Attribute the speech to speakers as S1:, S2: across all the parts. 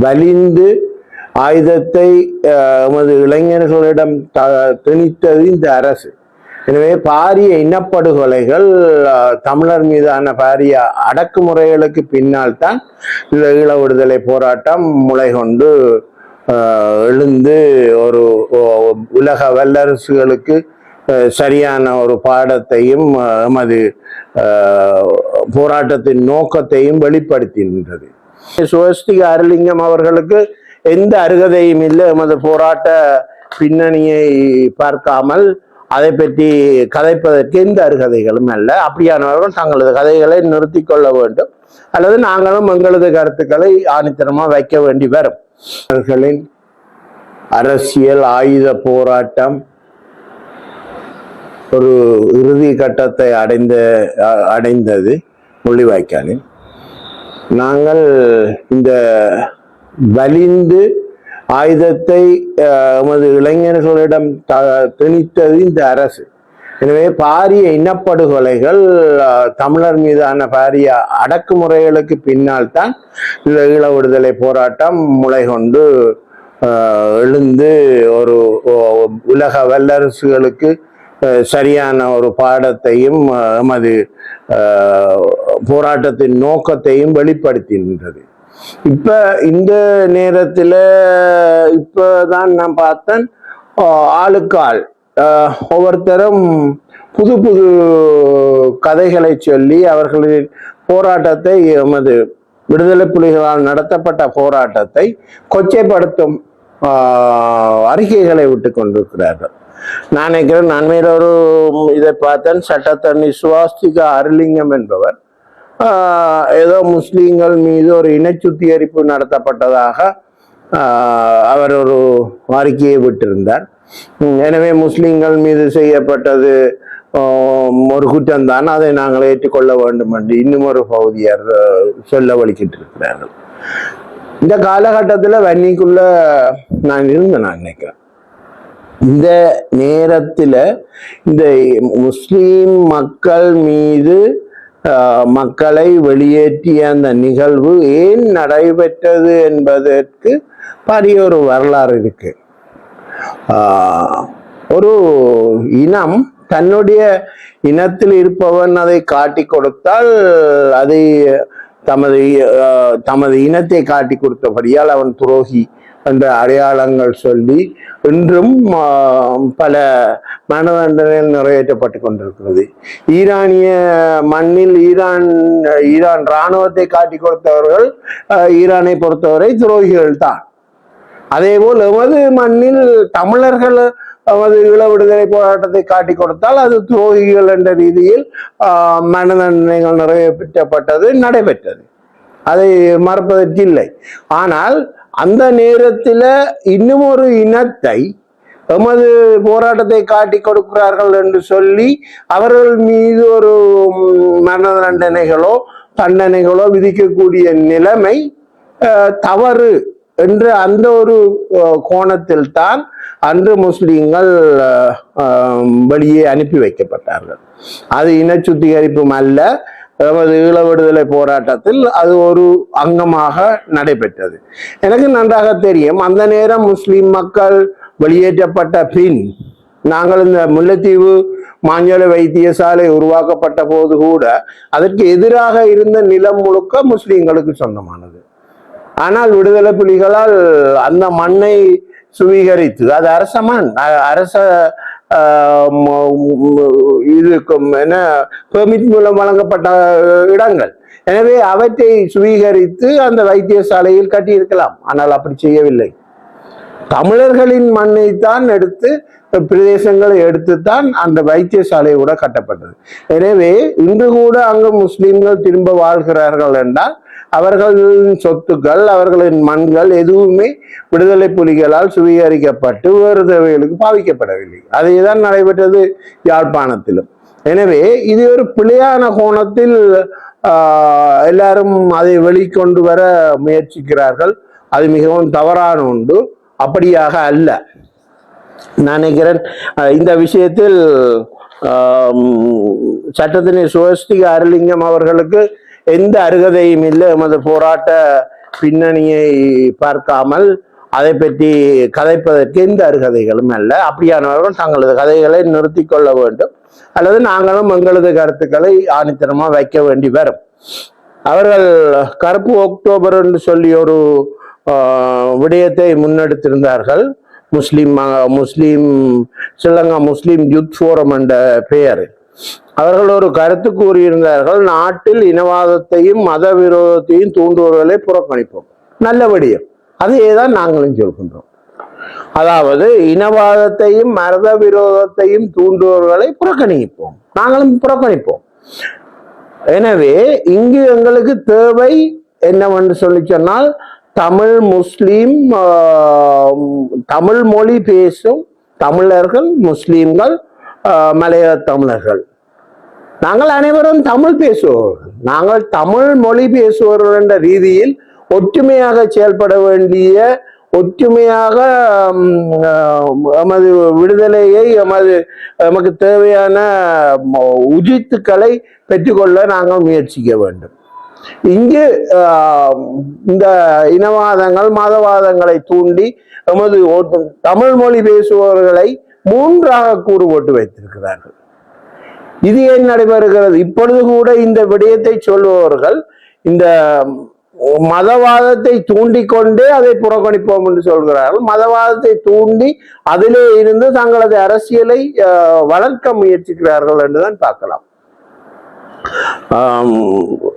S1: வலிந்து ஆயுதத்தை எமது இளைஞர்களிடம் த- திணித்தது இந்த அரசு. எனவே பாரிய இனப்படுகொலைகள் தமிழர் மீதான பாரிய அடக்குமுறைகளுக்கு பின்னால் தான் இந்த ஈழ விடுதலை போராட்டம் முளை கொண்டு எழுந்து ஒரு உலக வல்லரசுகளுக்கு சரியான ஒரு பாடத்தையும் எமது போராட்டத்தின் நோக்கத்தையும் வெளிப்படுத்தின்றது. சுவஸ்திக அருளிங்கம் அவர்களுக்கு எந்த அருகதையும் இல்லை. எமது போராட்ட பின்னணியை பார்க்காமல் அதை பற்றி கதைப்பதற்கு எந்த அருகதைகளும் அல்ல. அப்படியானவர்கள் தங்களது கதைகளை நிறுத்தி கொள்ள வேண்டும். அல்லது நாங்களும் எங்களது கருத்துக்களை ஆணித்தனமாக வைக்க வேண்டி வரும். அவர்களின் அரசியல் ஆயுத போராட்டம் ஒரு இறுதி கட்டத்தை அடைந்த அ- அடைந்தது. முள்ளிவாய்க்காலில். நாங்கள் இந்த வலிந்து ஆயுதத்தை எமது இளைஞர்களிடம் த- திணித்தது இந்த அரசு. எனவே பாரிய இனப்படுகொலைகள் தமிழர் மீதான பாரிய அடக்குமுறைகளுக்கு பின்னால் தான் இந்த ஈழ விடுதலை போராட்டம் முளை கொண்டு எழுந்து ஒரு உலக வல்லரசுகளுக்கு சரியான ஒரு பாடத்தையும் எமது போராட்டத்தின் நோக்கத்தையும் வெளிப்படுத்தின்றது. இப்ப இந்த நேரத்தில் இப்போ தான் நான் பார்த்தேன் ஆளுக்கால் ஒவ்வொருத்தரும் புது புது கதைகளை சொல்லி அவர்களின் போராட்டத்தை எமது விடுதலை புலிகளால் நடத்தப்பட்ட போராட்டத்தை கொச்சைப்படுத்தும் அறிக்கைகளை விட்டு கொண்டிருக்கிறார்கள். நான் நினைக்கிறேன் அண்மையில் ஒரு இதை பார்த்தேன். சட்டத்தண்ணி சுவாஸ்திகா அருளிங்கம் என்பவர். ஏதோ முஸ்லீம்கள் மீது ஒரு இனச்சுத்திகரிப்பு நடத்தப்பட்டதாக அவர் ஒரு அறிக்கையை விட்டிருந்தார். எனவே முஸ்லீம்கள் மீது செய்யப்பட்டது ஒரு குற்றம் தான் அதை நாங்கள் ஏற்றுக்கொள்ள வேண்டும் என்று இன்னும் ஒரு பகுதியார் சொல்ல வலிக்கிட்டு இருக்கிறார்கள் இந்த காலகட்டத்தில் வன்னிக்குள்ள நான் இருந்தேன் நான் நினைக்கிறேன். இந்த நேரத்தில் இந்த முஸ்லீம் மக்கள் மீது மக்களை வெளியேற்றிய அந்த நிகழ்வு ஏன் நடைபெற்றது என்பதற்கு பாரிய ஒரு வரலாறு இருக்கு. ஒரு இனம் தன்னுடைய இனத்தில் இருப்பவன் அதை காட்டி கொடுத்தால் அதை தமது தமது இனத்தை காட்டி கொடுத்தபடியால் அவன் துரோகி என்ற அடையாளங்கள் சொல்லி இன்றும் பல மனதண்டனைகள் நிறைவேற்றப்பட்டு கொண்டிருக்கிறது. ஈரானிய மண்ணில் ஈரான் ஈரான் இராணுவத்தை காட்டி கொடுத்தவர்கள் ஈரானை பொறுத்தவரை துரோகிகள் தான். அதேபோல் எமது மண்ணில் தமிழர்கள் நமது ஈழ விடுதலை போராட்டத்தை காட்டி கொடுத்தால் அது துரோகிகள் என்ற ரீதியில் மனதண்டனைகள் தண்டனைகள் நிறைவேற்றப்பட்டது நடைபெற்றது. அதை மறப்பதற்கு இல்லை. ஆனால் அந்த நேரத்தில் இன்னும் ஒரு இனத்தை எமது போராட்டத்தை காட்டி கொடுக்கிறார்கள் என்று சொல்லி அவர்கள் மீது ஒரு மரண தண்டனைகளோ தண்டனைகளோ விதிக்கக்கூடிய நிலைமை தவறு என்று அந்த ஒரு கோணத்தில் தான் அன்று முஸ்லீம்கள் வெளியே அனுப்பி வைக்கப்பட்டார்கள். அது இன சுத்திகரிப்பும் அல்ல அதாவது ஈழ விடுதலை போராட்டத்தில் அது ஒரு அங்கமாக நடைபெற்றது. எனக்கு நன்றாக தெரியும் அந்த நேரம் முஸ்லிம் மக்கள் வெளியேற்றப்பட்ட பின் நாங்கள் இந்த முல்லைத்தீவு மாஞ்சோலை வைத்தியசாலை உருவாக்கப்பட்ட போது கூட அதற்கு எதிராக இருந்த நிலம் முழுக்க முஸ்லீம்களுக்கு சொந்தமானது. ஆனால் விடுதலை புலிகளால் அந்த மண்ணை சுவீகரித்து அது அரச மண் அரச இது என்ன பெர்மிட் மூலம் வழங்கப்பட்ட இடங்கள். எனவே அவற்றை சுவீகரித்து அந்த வைத்தியசாலையில் கட்டியிருக்கலாம். ஆனால் அப்படி செய்யவில்லை. தமிழர்களின் மண்ணை தான் எடுத்து பிரதேசங்களை எடுத்துத்தான் அந்த வைத்தியசாலை கூட கட்டப்பட்டது. எனவே இன்று கூட அங்கு முஸ்லிம்கள் திரும்ப வாழ்கிறார்கள் என்றால் அவர்களின் சொத்துக்கள் அவர்களின் மண்கள் எதுவுமே விடுதலை புலிகளால் சுவீகரிக்கப்பட்டு வேறு தேவைகளுக்கு பாவிக்கப்படவில்லை. அதே தான் நடைபெற்றது யாழ்ப்பாணத்திலும். எனவே இது ஒரு பிழையான கோணத்தில் ஆஹ், எல்லாரும் அதை வெளிக்கொண்டு வர முயற்சிக்கிறார்கள். அது மிகவும் தவறான உண்டு அப்படியாக அல்ல. நான் நினைக்கிறேன் இந்த விஷயத்தில் சட்டத்தினை சுவஸ்திக அருளிங்கம் அவர்களுக்கு எந்த அருகதையும் இல்லை எமது போராட்ட பின்னணியை பார்க்காமல் அதை பற்றி கதைப்பதற்கு எந்த அருகதைகளும் அல்ல. அப்படியானவர்கள் தங்களது கதைகளை நிறுத்தி கொள்ள வேண்டும். அல்லது நாங்களும் எங்களது கருத்துக்களை ஆணித்தனமா வைக்க வேண்டி வரும். அவர்கள் கருப்பு அக்டோபர் என்று சொல்லி ஒரு விடயத்தை முன்னெடுத்திருந்தார்கள். முஸ்லீம் ம- ஸ்ரீலங்கா முஸ்லீம் யூத் ஃபோரம் என்ற பெயர் அவர்கள் ஒரு கருத்து கூறியிருந்தார்கள் நாட்டில் இனவாதத்தையும் மத விரோதத்தையும் தூண்டுவர்களை புறக்கணிப்போம். நல்ல அதையே தான் நாங்களும் சொல்கின்றோம். அதாவது இனவாதத்தையும் மத விரோதத்தையும் தூண்டுவர்களை புறக்கணிப்போம். நாங்களும் புறக்கணிப்போம். எனவே இங்கு எங்களுக்கு தேவை என்னவென்று சொல்லி சொன்னால் தமிழ் முஸ்லீம் தமிழ் மொழி பேசும் தமிழர்கள் முஸ்லீம்கள் மலையாள தமிழர்கள். நாங்கள் அனைவரும் தமிழ் பேசுவோர். நாங்கள் தமிழ் மொழி பேசுபவர்கள் என்ற ரீதியில் ஒற்றுமையாக செயல்பட வேண்டிய ஒற்றுமையாக எமது விடுதலையை எமது எமக்கு தேவையான உஜித்துக்களை பெற்றுக்கொள்ள நாங்கள் முயற்சிக்க வேண்டும். இங்கு இந்த இனவாதங்கள் மதவாதங்களை தூண்டி எமது தமிழ் மொழி பேசுபவர்களை மூன்றாக கூறு போட்டு வைத்திருக்கிறார்கள். இது ஏன் நடைபெறுகிறது? இப்பொழுது கூட இந்த விடயத்தை சொல்லுபவர்கள் இந்த மதவாதத்தை தூண்டிக்கொண்டே அதை புறக்கணிப்போம் என்று சொல்கிறார்கள். மதவாதத்தை தூண்டி அதிலே இருந்து தங்களது அரசியலை வளர்க்க முயற்சிக்கிறார்கள் என்றுதான் பார்க்கலாம்.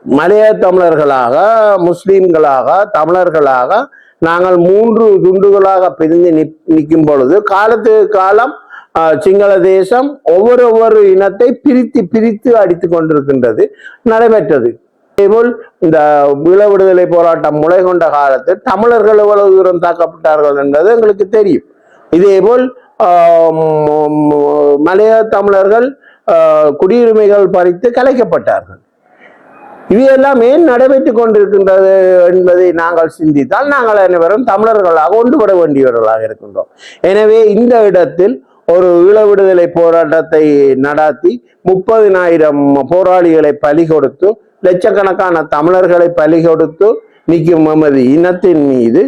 S1: மலைய தமிழர்களாக முஸ்லீம்களாக தமிழர்களாக நாங்கள் மூன்று துண்டுகளாக பிரிந்து நிப்- நிற்கும் பொழுது காலத்துக்கு காலம் சிங்கள தேசம் ஒவ்வொரு ஒவ்வொரு இனத்தை பிரித்து பிரித்து அடித்து கொண்டிருக்கின்றது நடைபெற்றது. அதேபோல் இந்த ஈழ விடுதலை போராட்டம் முளை கொண்ட காலத்தில் தமிழர்கள் எவ்வளவு தூரம் தாக்கப்பட்டார்கள் என்பது எங்களுக்கு தெரியும். இதேபோல் ஆஹ், மலைய தமிழர்கள் குடியுரிமைகள் பறித்து கலைக்கப்பட்டார்கள். இது ஏன் நடைபெற்றுக் கொண்டிருக்கின்றது என்பதை நாங்கள் சிந்தித்தால் நாங்கள் அனைவரும் தமிழர்களாக ஒன்றுபட வேண்டியவர்களாக இருக்கின்றோம். எனவே இந்த இடத்தில் ஒரு ஈழ விடுதலை போராட்டத்தை நடாத்தி முப்பதினாயிரம் போராளிகளை பலி கொடுத்து லட்சக்கணக்கான தமிழர்களை பலி கொடுத்து நிற்கும் எமது இனத்தின் மீது